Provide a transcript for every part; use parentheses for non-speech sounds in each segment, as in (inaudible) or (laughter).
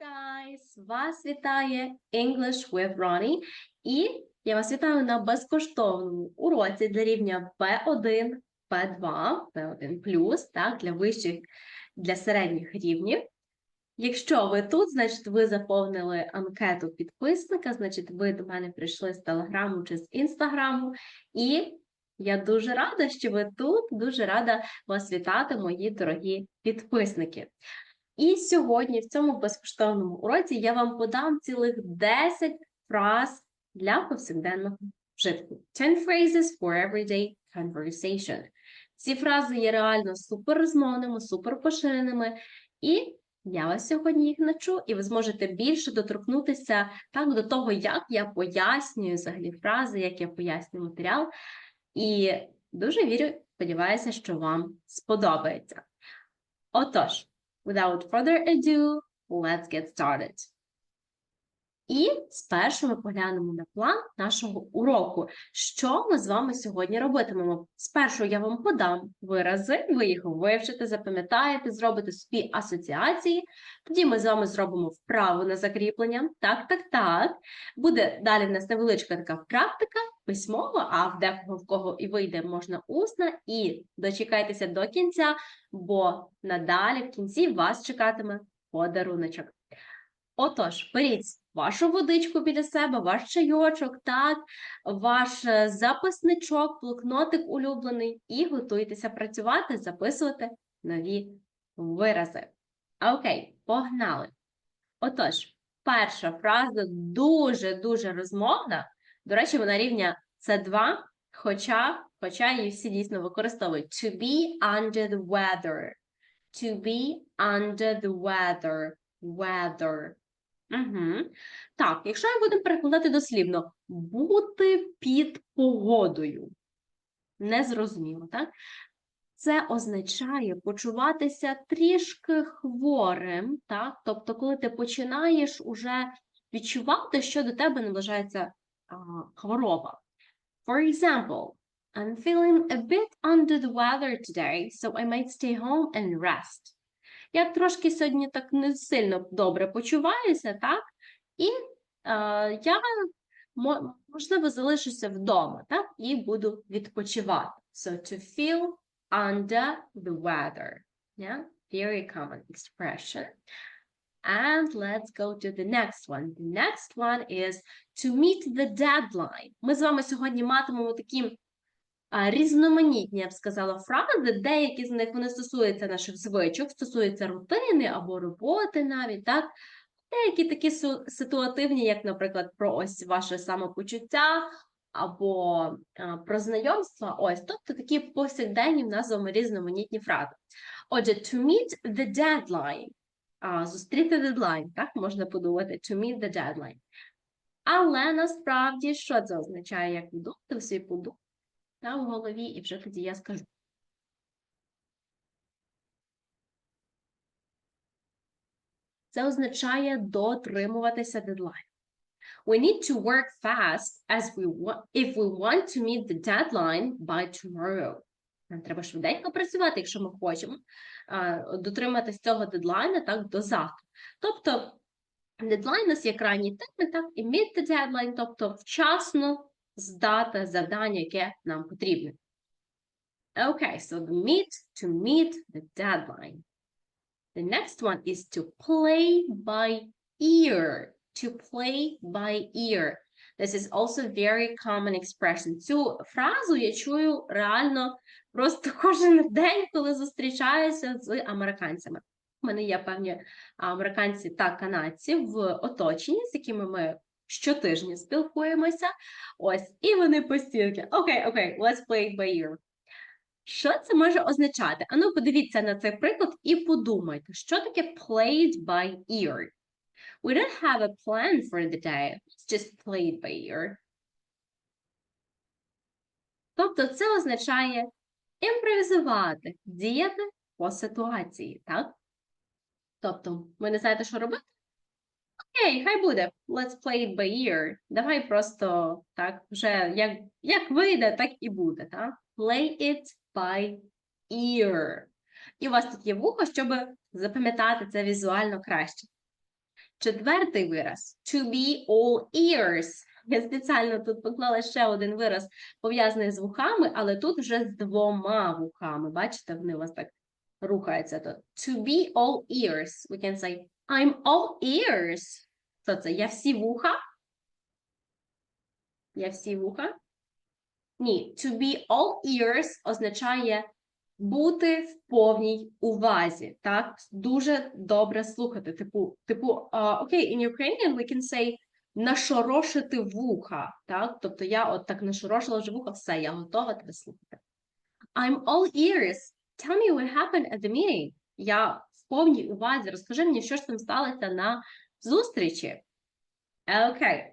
guys! Вас вітає English with Ronnie. І я вас вітаю на безкоштовному уроці для рівня B1, B2, B1+, так, для вищих, для середніх рівнів. Якщо ви тут, значить ви заповнили анкету підписника, значить ви до мене прийшли з Телеграму чи з Інстаграму. І я дуже рада, що ви тут, дуже рада вас вітати, мої дорогі підписники. І сьогодні в цьому безкоштовному уроці я вам подам цілих 10 фраз для повсякденного вжитку. 10 phrases for everyday conversation. Ці фрази є реально суперрозмовними, суперпоширеними, і я вас сьогодні їх навчу, і ви зможете більше доторкнутися так до того, як я пояснюю взагалі фрази, як я пояснюю матеріал. І дуже вірю, сподіваюся, що вам сподобається. Отож. Without further ado, let's get started. І спершу ми поглянемо на план нашого уроку. Що ми з вами сьогодні робитимемо? Спершу я вам подам вирази, ви їх вивчите, запам'ятаєте, зробите собі асоціації. Тоді ми з вами зробимо вправу на закріплення. Так, так, так. Буде далі в нас невеличка така практика, письмова, а в декого в кого і вийде можна усна. І дочекайтеся до кінця, бо надалі в кінці вас чекатиме подаруночок. Отож, беріть вашу водичку біля себе, ваш чайочок, так, ваш е, записничок, блокнотик улюблений, і готуйтеся працювати, записувати нові вирази. Окей, погнали. Отож, перша фраза дуже-дуже розмовна. До речі, вона рівня С2, хоча, хоча її всі дійсно використовують. To be under the weather. To be under the weather. Weather. Угу. Так, якщо ми будемо перекладати дослівно, бути під погодою. Незрозуміло, так? Це означає почуватися трішки хворим, так? Тобто, коли ти починаєш уже відчувати, що до тебе наближається а, хвороба. For example, I'm feeling a bit under the weather today, so I might stay home and rest. Я трошки сьогодні так не сильно добре почуваюся, так? І е, я, можливо, залишуся вдома, так? І буду відпочивати. So to feel under the weather. Yeah? Very common expression. And let's go to the next one. The next one is to meet the deadline. Ми з вами сьогодні матимемо такі різноманітні, я б сказала, фрази, деякі з них вони стосуються наших звичок, стосуються рутини або роботи навіть, так? Деякі такі ситуативні, як, наприклад, про ось ваше самопочуття або про знайомства. Ось, тобто такі повсякденні в нас різноманітні фрази. Отже, to meet the deadline. Зустріти дедлайн, так, можна подумати, to meet the deadline. Але насправді, що це означає, як ви думаєте, ви собі подумайте, та в голові, і вже тоді я скажу. Це означає дотримуватися дедлайну. We need to work fast as we want, if we want to meet the deadline by tomorrow. Нам треба швиденько працювати, якщо ми хочемо дотриматися цього дедлайну так до завтра. Тобто, дедлайн у нас є крайній термін, так, і meet the deadline, тобто вчасно здати завдання, яке нам потрібне. Okay, so the meet to meet the deadline. The next one is to play by ear. To play by ear. This is also very common expression. Цю фразу я чую реально просто (laughs) кожен день, коли зустрічаюся з американцями. У мене є певні американці та канадці в оточенні, з якими ми щотижня спілкуємося. Ось, і вони постійно, окей, окей, let's play it by ear. Що це може означати? Ану, подивіться на цей приклад і подумайте, що таке played by ear? We don't have a plan for the day. It's just played by ear. Тобто це означає імпровізувати, діяти по ситуації, так? Тобто, ви не знаєте, що робити? Окей, хай буде. Let's play it by ear. Давай просто так, вже як як вийде, так і буде. так? Play it by ear. І у вас тут є вухо, щоб запам'ятати це візуально краще. Четвертий вираз to be all ears. Я спеціально тут поклала ще один вираз, пов'язаний з вухами, але тут вже з двома вухами. Бачите, вони у вас так рухаються. To be all ears. We can say I'm all ears. Що це? Я всі вуха? Я всі вуха? Ні, to be all ears означає бути в повній увазі, так? Дуже добре слухати. Типу, типу, окей, in Ukrainian we can say нашорошити вуха, так? Тобто я от так нашорошила вже вуха, все, я готова тебе слухати. I'm all ears. Tell me what happened at the meeting. Я повній увазі. Розкажи мені, що ж там сталося на зустрічі. Okay,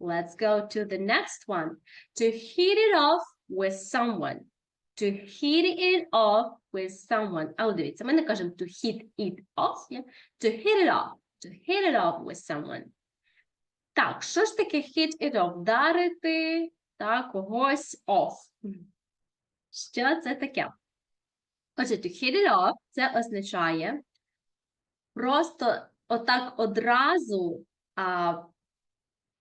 let's go to the next one. To hit it off with someone. To hit it off with someone. А дивіться, ми не кажемо to hit it off, yeah? to hit it off. To hit it off with someone. Так, що ж таке hit it off? Вдарити та когось off. Що це таке? Отже, to hit it off це означає просто отак одразу, а,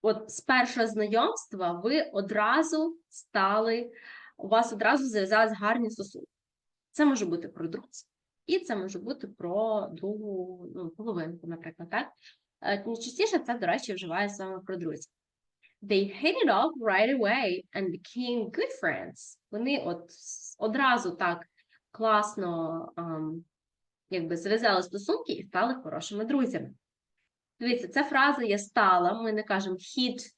от з першого знайомства ви одразу стали, у вас одразу зав'язались гарні стосунки. Це може бути про друзів, і це може бути про другу ну, половинку, наприклад, так? Е, Частіше це, до речі, вживає саме про друзів. They hit it off right away and became good friends. Вони от одразу так класно ам, якби зв'язали стосунки і стали хорошими друзями. Дивіться, ця фраза є стала. Ми не кажемо hit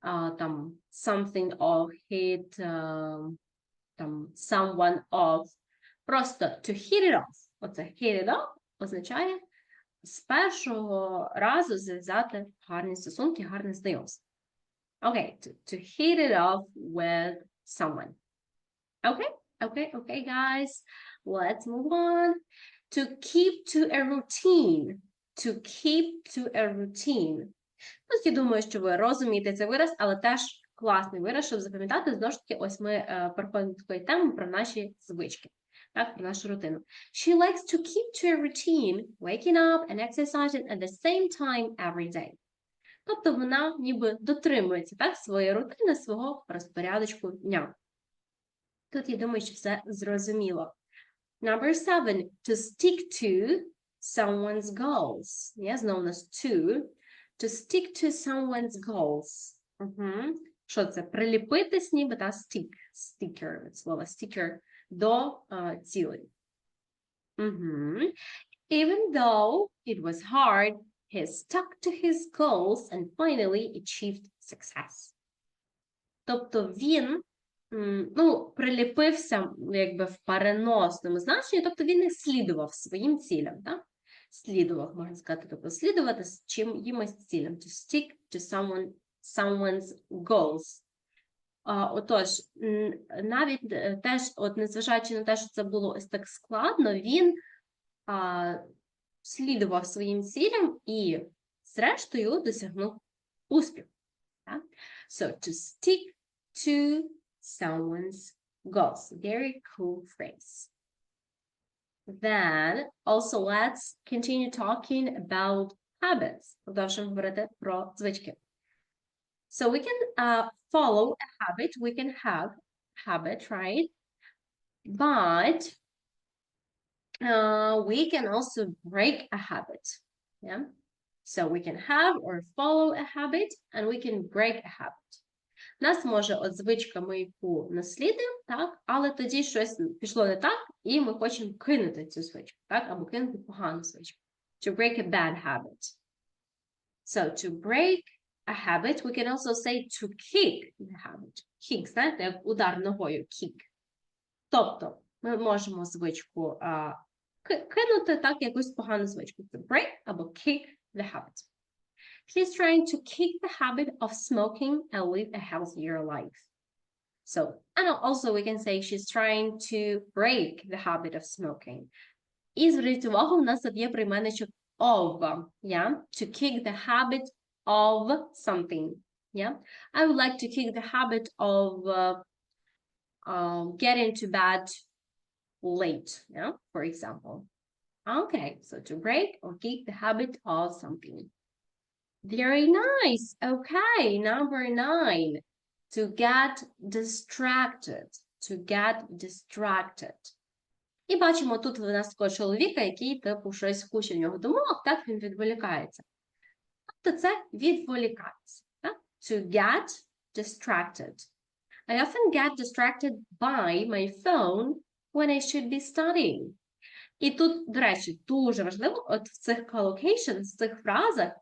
а, там something off, hit а, там someone off. Просто to hit it off. Оце hit it off означає з першого разу зв'язати гарні стосунки, гарне знайомство. Okay, to, to hit it off with someone. Okay, okay, okay, guys. Let's move on. To keep to a routine. To keep to a routine. Ну, я думаю, що ви розумієте цей вираз, але теж класний вираз, щоб запам'ятати. Знову ж таки, ось ми е, переходимо до такої теми про наші звички, так, про нашу рутину. She likes to keep to a routine, waking up and exercising at the same time every day. Тобто вона ніби дотримується так, своєї рутини, свого розпорядочку дня. Тут я думаю, що все зрозуміло. Number seven, to stick to someone's goals. Я знову у нас to. To stick to someone's goals. Угу. Що це? Приліпитись ніби та stick. Sticker, від слова sticker до а, цілей. Угу. Even though it was hard, he stuck to his goals and finally achieved success. Тобто він м, ну, приліпився якби в переносному значенні, тобто він не слідував своїм цілям, так? Слідував, можна сказати, тобто слідувати з чимось цілям, to stick to someone, someone's goals. А, отож, навіть е, теж, от незважаючи на те, що це було ось так складно, він а, слідував своїм цілям і, зрештою, досягнув успіху. Так? So, to stick to someone's goals. Very cool phrase. Then, also, let's continue talking about habits. Продовжуємо говорити про звички. So, we can uh, follow a habit. We can have habit, right? But uh, we can also break a habit. Yeah. So we can have or follow a habit, and we can break a habit. Нас може от звичка ми яку наслідуємо, так, але тоді щось пішло не так, і ми хочемо кинути цю звичку, так, або кинути погану звичку. To break a bad habit. So to break a habit, we can also say to kick the habit. Kick, знаєте, як удар ногою, kick. Тобто, ми можемо звичку а, кинути так якусь погану звичку. To break або kick the habit. He's trying to kick the habit of smoking and live a healthier life. So, and also we can say she's trying to break the habit of smoking. І зверніть увагу, у нас тут є прийменничок of, yeah? To kick the habit of something, yeah? I would like to kick the habit of uh, uh, getting to bed late, yeah? For example. Okay, so to break or kick the habit of something. Very nice. Okay, number nine. To get distracted. To get distracted. І бачимо тут у нас такого чоловіка, який типу щось куча в нього думок, так він відволікається. Тобто це відволікатися. To get distracted. I often get distracted by my phone when I should be studying. І тут, до речі, дуже важливо, от в цих collocations, в цих фразах,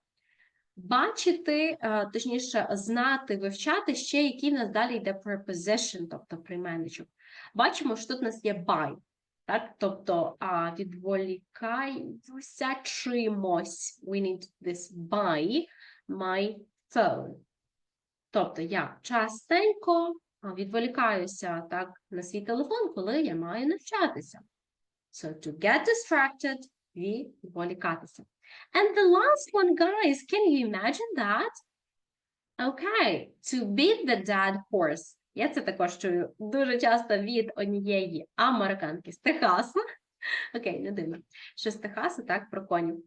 бачити, е, точніше, знати, вивчати ще, який нас далі йде preposition, тобто прийменничок. Бачимо, що тут у нас є by, так? Тобто а, відволікаюся чимось. We need this by my phone. Тобто я частенько відволікаюся так, на свій телефон, коли я маю навчатися. So to get distracted, відволікатися. And the last one, guys, can you imagine that? Okay, to beat the dead horse. Я це також чую дуже часто від однієї американки з Техасу. Окей, не дивно. Що з Техасу, так, про конів.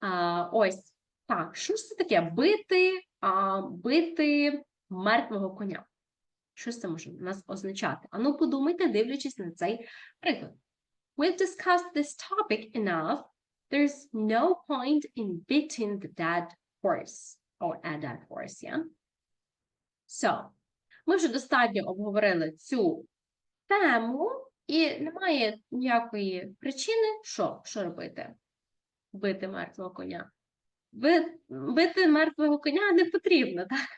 А, Ось, так, що ж це таке? Бити, а, бити мертвого коня. Що це може нас означати? Ану, подумайте, дивлячись на цей приклад. We've discussed this topic enough. There's no point in beating the dead horse or a dead horse, yeah? So, ми вже достатньо обговорили цю тему, і немає ніякої причини, що, що робити? Бити мертвого коня. Бити мертвого коня не потрібно, так?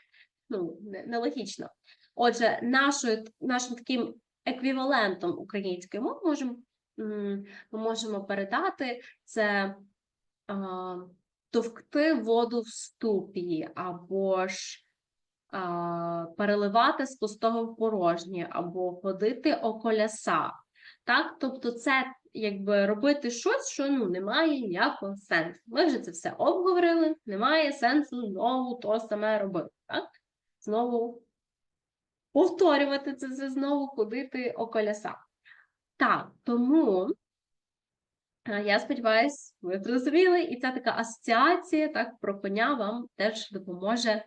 Ну, нелогічно. Отже, нашою, нашим таким еквівалентом української мови можемо ми можемо передати це товкти воду в ступі, або ж переливати з пустого в порожнє, або ходити околяса. Так? Тобто, це якби робити щось, що ну, не має ніякого сенсу. Ми вже це все обговорили, немає сенсу знову то саме робити. Так? Знову повторювати це, це знову ходити околяса. Так, тому я сподіваюся, ви зрозуміли, і ця така асоціація так, про коня вам теж допоможе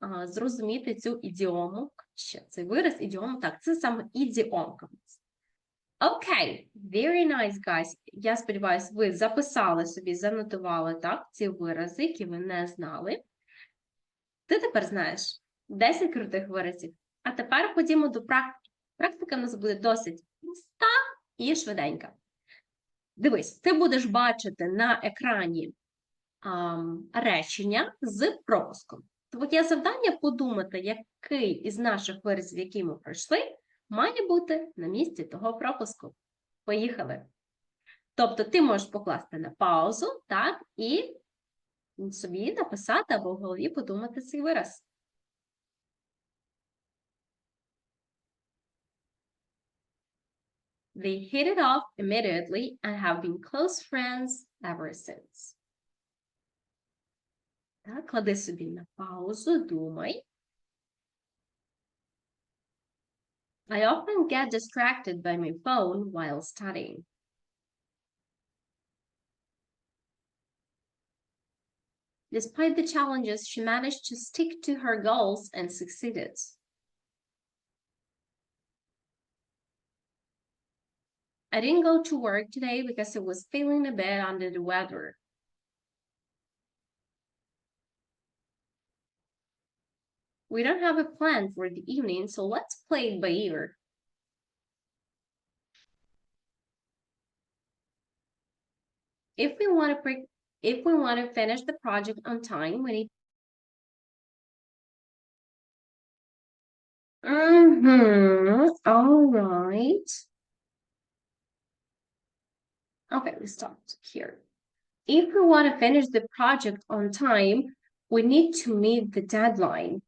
а, зрозуміти цю ідіому. Ще цей вираз ідіому, так, це саме ідіомка. Окей, okay. very nice, guys. Я сподіваюся, ви записали собі, занотували так, ці вирази, які ви не знали. Ти тепер знаєш 10 крутих виразів. А тепер ходімо до практики. Практика в нас буде досить проста і швиденька. Дивись, ти будеш бачити на екрані а, речення з пропуском. Твоє завдання подумати, який із наших виразів, які ми пройшли, має бути на місці того пропуску. Поїхали. Тобто, ти можеш покласти на паузу, так, і собі написати або в голові подумати цей вираз. They hit it off immediately and have been close friends ever since. Так, клади собі на паузу, думай. I often get distracted by my phone while studying. Despite the challenges, she managed to stick to her goals and succeeded. I didn't go to work today because I was feeling a bit under the weather. We don't have a plan for the evening, so let's play it by ear. If we want to if we want to finish the project on time, we need Mm-hmm. All right. Okay, we stop here. If we want to finish the project on time, we need to meet the deadline.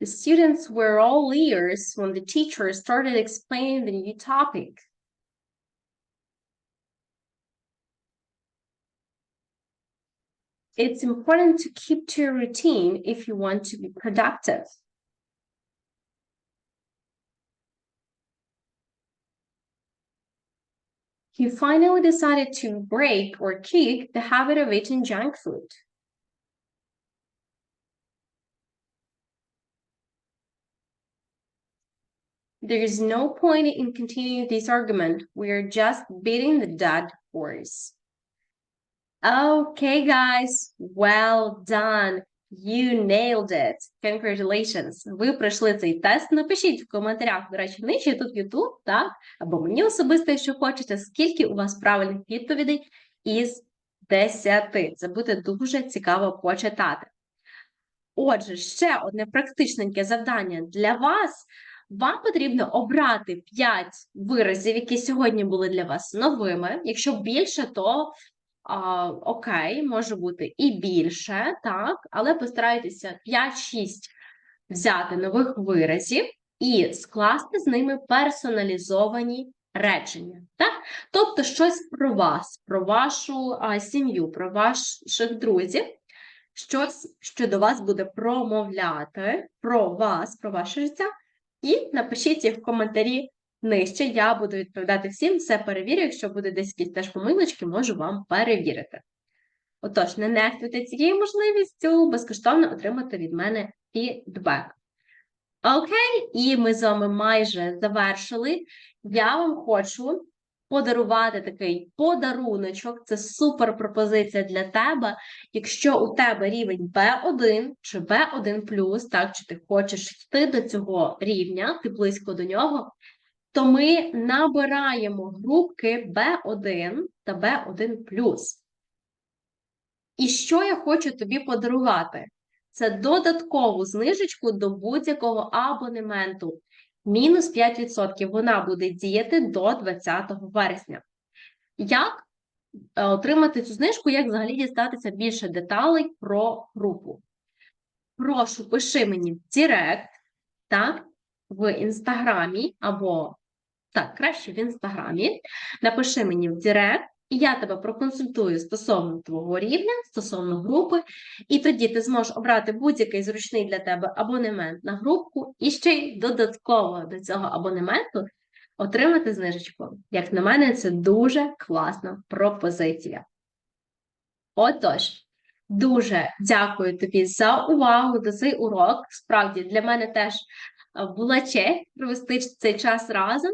The students were all ears when the teacher started explaining the new topic. It's important to keep to your routine if you want to be productive. he finally decided to break or kick the habit of eating junk food. There is no point in continuing this argument. We are just beating the dead horse. Okay, guys, well done. You nailed it. Congratulations. Ви пройшли цей тест. Напишіть в коментарях, до речі, нижче тут YouTube, так? Або мені особисто, якщо хочете, скільки у вас правильних відповідей із 10. Це буде дуже цікаво почитати. Отже, ще одне практичненьке завдання для вас. Вам потрібно обрати 5 виразів, які сьогодні були для вас новими. Якщо більше, то а, окей, може бути і більше, так, але постарайтеся 5-6 взяти нових виразів і скласти з ними персоналізовані речення. Так? Тобто щось про вас, про вашу а, сім'ю, про ваших друзів, щось, що до вас буде промовляти про вас, про ваше життя. І напишіть їх в коментарі нижче. Я буду відповідати всім, все перевірю. Якщо буде десь якісь теж помилочки, можу вам перевірити. Отож, не нехтуйте цією можливістю безкоштовно отримати від мене фідбек. Окей, і ми з вами майже завершили. Я вам хочу подарувати такий подаруночок. Це супер пропозиція для тебе. Якщо у тебе рівень B1 чи B1, так, чи ти хочеш йти до цього рівня, ти близько до нього, то ми набираємо групки B1 та B1. І що я хочу тобі подарувати? Це додаткову знижечку до будь-якого абонементу. Мінус 5%. Вона буде діяти до 20 вересня. Як е, отримати цю знижку, як взагалі дістатися більше деталей про групу? Прошу, пиши мені в Директ, так, в інстаграмі, або так, краще в інстаграмі. Напиши мені в Директ, і я тебе проконсультую стосовно твого рівня, стосовно групи, і тоді ти зможеш обрати будь-який зручний для тебе абонемент на групку, і ще й додатково до цього абонементу отримати знижечку. Як на мене, це дуже класна пропозиція. Отож, дуже дякую тобі за увагу за цей урок. Справді, для мене теж була честь провести цей час разом.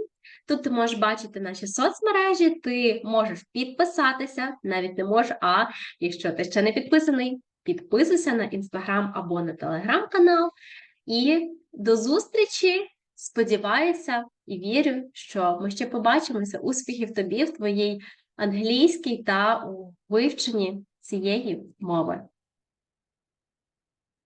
Тут ти можеш бачити наші соцмережі, ти можеш підписатися, навіть не можеш, а якщо ти ще не підписаний, підписуйся на інстаграм або на телеграм-канал. І до зустрічі! Сподіваюся і вірю, що ми ще побачимося. Успіхів тобі в твоїй англійській та у вивченні цієї мови.